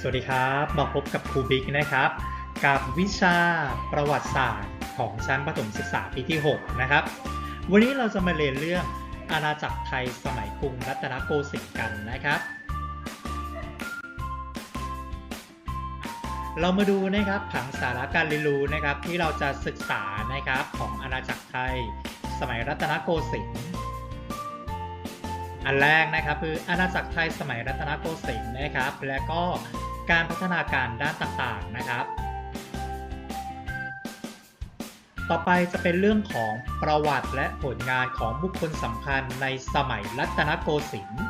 สวัสดีครับ มาพบกับครูบิ๊กนะครับ กับวิชาประวัติศาสตร์ของชั้นประถมศึกษาปีที่ 6 นะครับ วันนี้เราจะมาเรียนเรื่องอาณาจักรไทยสมัยกรุงรัตนโกสินทร์กันนะครับ เรามาดูนะครับผังสาระการเรียนรู้นะครับที่เราจะศึกษานะครับของอาณาจักรไทย สมัยรัตนโกสินทร์อันแรกนะครับคืออาณาจักรไทยสมัยรัตนโกสินทร์นะครับ และก็ การพัฒนาการด้านต่างๆนะครับ ต่อไปจะเป็นเรื่องของประวัติและผลงานของบุคคลสำคัญในสมัยรัตนโกสินทร์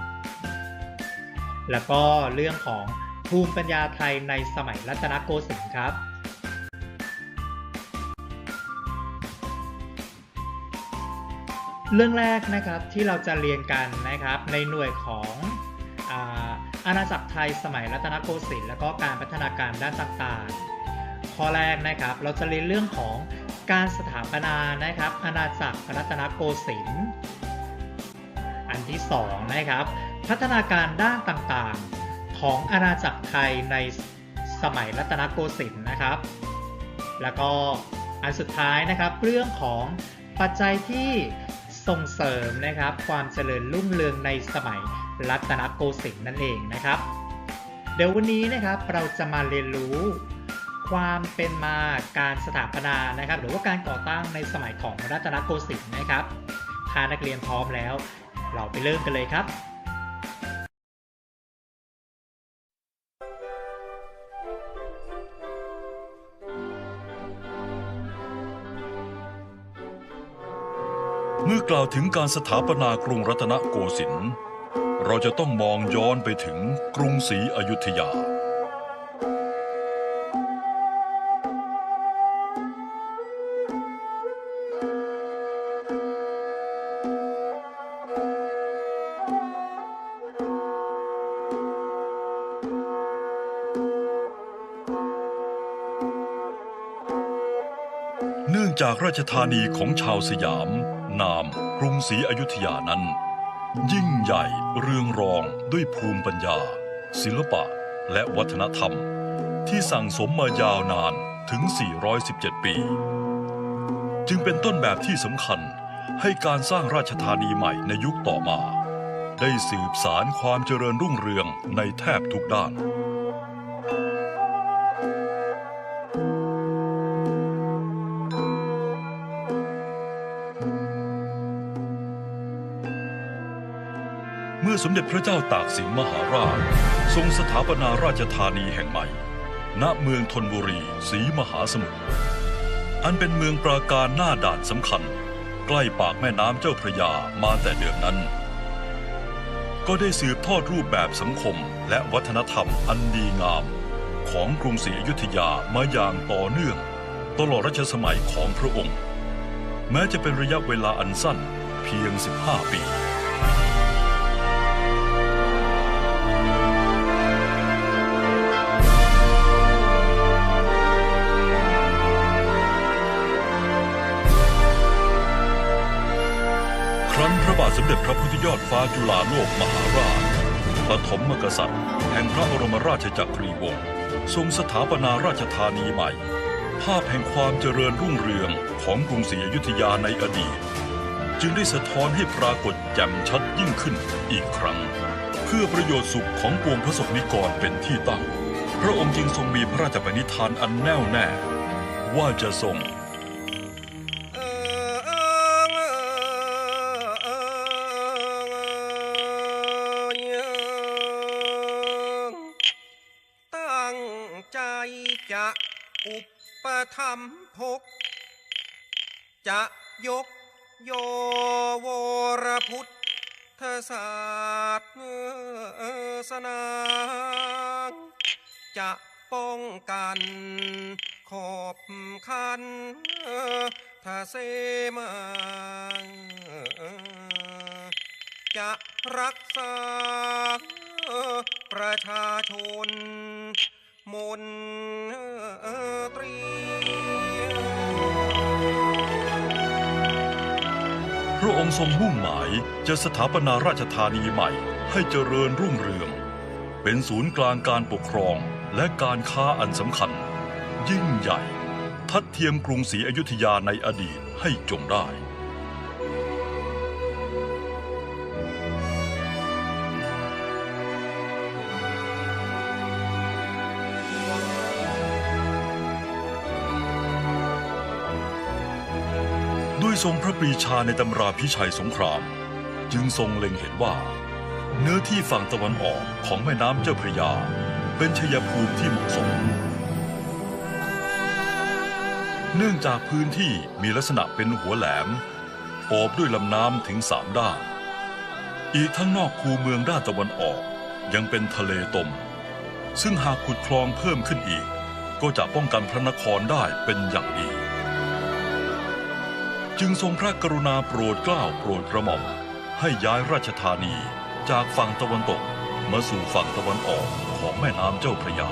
แล้วก็เรื่องของภูมิปัญญาไทยในสมัยรัตนโกสินทร์ครับเรื่องแรกนะครับที่เราจะเรียนกันนะครับในหน่วยของอา อาณาจักรไทยสมัยรัตนโกสินทร์แล้วก็การพัฒนาการด้านต่างๆ ข้อแรกนะครับเราจะเรียนเรื่องของการสถาปนานะครับ อาณาจักรรัตนโกสินทร์อันที่สองนะครับพัฒนาการด้านต่างๆ ของอาณาจักรไทยในสมัยรัตนโกสินทร์นะครับ แล้วก็อันสุดท้ายนะครับเรื่องของปัจจัยที่ส่งเสริมนะครับความเจริญรุ่งเรืองในสมัย รัตนโกสินทร์นั่นเองนะครับ เดี๋ยววันนี้นะครับเราจะมาเรียนรู้ความเป็นมาการสถาปนานะครับ หรือว่าการก่อตั้งในสมัยของรัตนโกสินทร์นะครับถ้านักเรียนพร้อมแล้ว เราไปเริ่มกันเลยครับเมื่อกล่าวถึงการสถาปนากรุงรัตนโกสินทร์ เราจะต้องมองย้อนไปถึงกรุงศรีอยุธยา เนื่องจากราชธานีของชาวสยาม นามกรุงศรีอยุธยานั้น ยิ่งใหญ่เรืองรองด้วยภูมิปัญญา ศิลปะและวัฒนธรรม ที่สั่งสมมายาวนานถึง 417 ปี จึงเป็นต้นแบบที่สำคัญให้การสร้างราชธานีใหม่ในยุคต่อมา ได้สืบสารความเจริญรุ่งเรืองในแทบทุกด้าน สมเด็จพระเจ้าตากสินมหาราช ทรงสถาปนาราชธานีแห่งใหม่ ณเมืองธนบุรีศรีมหาสมุทร อันเป็นเมืองปราการหน้าด่านสำคัญ ใกล้ปากแม่น้ำเจ้าพระยามาแต่เดิมนั้น ก็ได้สืบทอดรูปแบบสังคมและวัฒนธรรมอันดีงาม ของกรุงศรีอยุธยามาอย่างต่อเนื่อง ตลอดรัชสมัยของพระองค์ แม้จะเป็นระยะเวลาอันสั้นเพียง 15 ปี บาทสมเด็จพระพุทธยอดฟ้าจุฬาโลกมหาราช ปฐมมกษัตริย์ แห่งพระบรมราชจักรีวงศ์ทรงสถาปนาราชธานีใหม่ ภาพแห่งความเจริญรุ่งเรืองของกรุงศรีอยุธยาในอดีต จึงได้สะท้อนให้ปรากฏแจ่มชัดยิ่งขึ้นอีกครั้ง เพื่อประโยชน์สุขของปวงพระสงฆ์นิกรเป็นที่ตั้ง พระองค์จึงทรงมีพระราชปณิธานอันแน่วแน่ ว่าจะทรง ปถัมภกจะยกโยวรพุทธศาสนาจะป้องกันขอบคันทาเสมาจะรักษาประชาชนมนตรี ระองค์ทรงมุ่งหมายจะสถาปนาราชธานีใหม่ ให้เจริญรุ่งเรือง เป็นศูนย์กลางการปกครองและการค้าอันสำคัญ ยิ่งใหญ่ ทัดเทียมกรุงศรีอยุธยาในอดีตให้จงได้ ด้วยทรงพระปรีชาในตำราพิชัยสงคราม จึงทรงเล็งเห็นว่า เนื้อที่ฝั่งตะวันออกของแม่น้ำเจ้าพระยา เป็นชยภูมิที่เหมาะสม เนื่องจากพื้นที่มีลักษณะเป็นหัวแหลมโอบด้วยลำน้ำถึงสามด้าน อีกทั้งนอกคูเมืองด้านตะวันออกยังเป็นทะเลตม ซึ่งหากขุดคลองเพิ่มขึ้นอีก ก็จะป้องกันพระนครได้เป็นอย่างดี จึงทรงพระกรุณาโปรดเกล้าโปรดกระหม่อม ให้ย้ายราชธานีจากฝั่งตะวันตกมาสู่ฝั่งตะวันออกของแม่น้ำเจ้าพระยา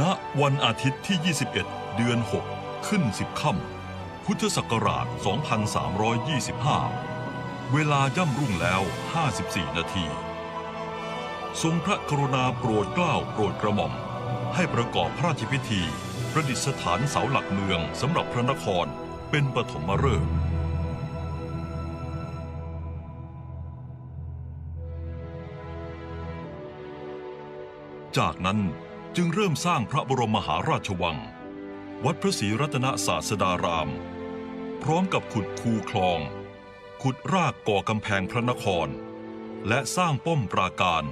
ณ วันอาทิตย์ที่ 21 เดือน 6 ขึ้น 10ค่ำพุทธศักราช 2325 เวลาย่ำรุ่งแล้ว 54 นาที ทรงพระกรุณาโปรดเกล้าโปรดกระหม่อม ให้ประกอบพระราชพิธี ประดิษฐานเสาหลักเมืองสำหรับพระนครเป็นปฐมฤกษ์จากนั้นจึงเริ่มสร้างพระบรมมหาราชวัง วัดพระศรีรัตนศาสดาราม พร้อมกับขุดคูคลอง ขุดรากก่อกำแพงพระนคร และสร้างป้อมปราการ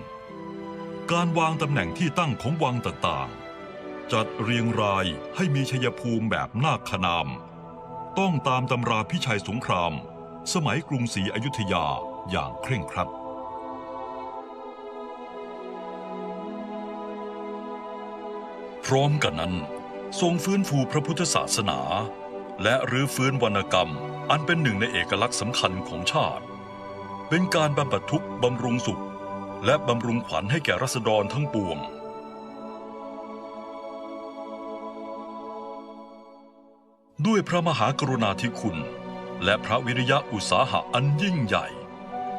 การวางตำแหน่งที่ตั้งของวังต่างๆ จัดเรียงรายให้มีชัยภูมิแบบนาคขนาม ต้องตามตำราพิชัยสงคราม สมัยกรุงศรีอยุธยาอย่างเคร่งครัดพร้อมกันนั้น ทรงฟื้นฟูพระพุทธศาสนา และรื้อฟื้นวรรณกรรมอันเป็นหนึ่งในเอกลักษณ์สำคัญของชาติ เป็นการบำบัดทุกข์บำรุงสุข และบำรุงขวัญให้แก่รัษฎรทั้งปวง ด้วยพระมหากรุณาธิคุณ และพระวิริยะอุตสาหะอันยิ่งใหญ่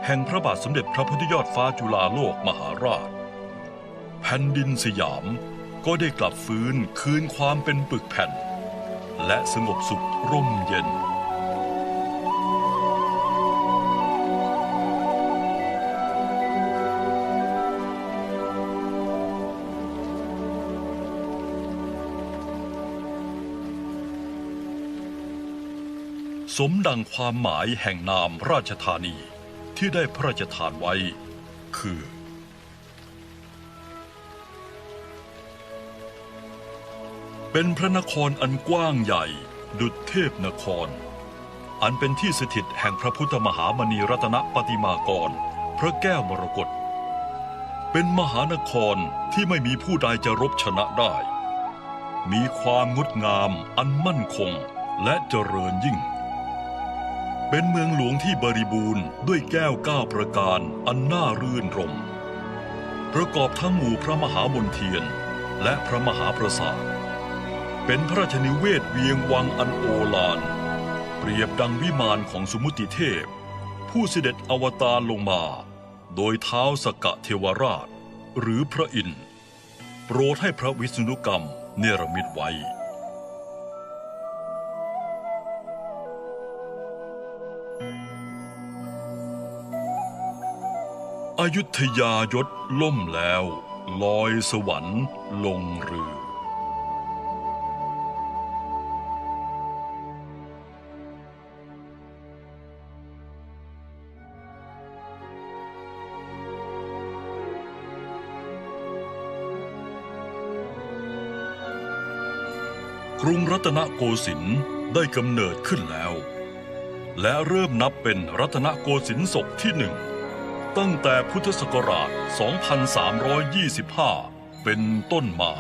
แห่งพระบาทสมเด็จพระพุทธยอดฟ้าจุฬาโลกมหาราช แผ่นดินสยามก็ได้กลับฟื้นคืนความเป็นปึกแผ่น และสงบสุขร่มเย็น สมดังความหมายแห่งนามราชธานีที่ได้พระราชทานไว้ คือ เป็นพระนครอันกว้างใหญ่ ดุจเทพนคร อันเป็นที่สถิตแห่งพระพุทธมหามณีรัตนปฏิมากร พระแก้วมรกตเป็นมหานครที่ไม่มีผู้ใดจะรบชนะได้ มีความงดงามอันมั่นคงและเจริญยิ่ง เป็นเมืองหลวงที่บริบูรณ์ด้วยแก้วก้าประการอันน่ารื่นรม ประกอบทั้งหมู่พระมหามนเทียน และพระมหาปราสาท เป็นพระราชนิเวศเวียงวังอันโอฬารเปรียบดังวิมานของสมุติเทพ ผู้เสด็จอวตารลงมา โดยเท้าสกะเทวราช หรือพระอินทร์โปรดให้พระวิษณุกรรมเนรมิตไว้ อยุธยายศล่มแล้ว ลอยสวรรค์ลงเรือ กรุงรัตนโกสินทร์ได้กำเนิดขึ้นแล้ว และเริ่มนับเป็นรัตนโกสินทร์ศกที่หนึ่ง ตั้งแต่พุทธศักราช 2325 เป็นต้นมา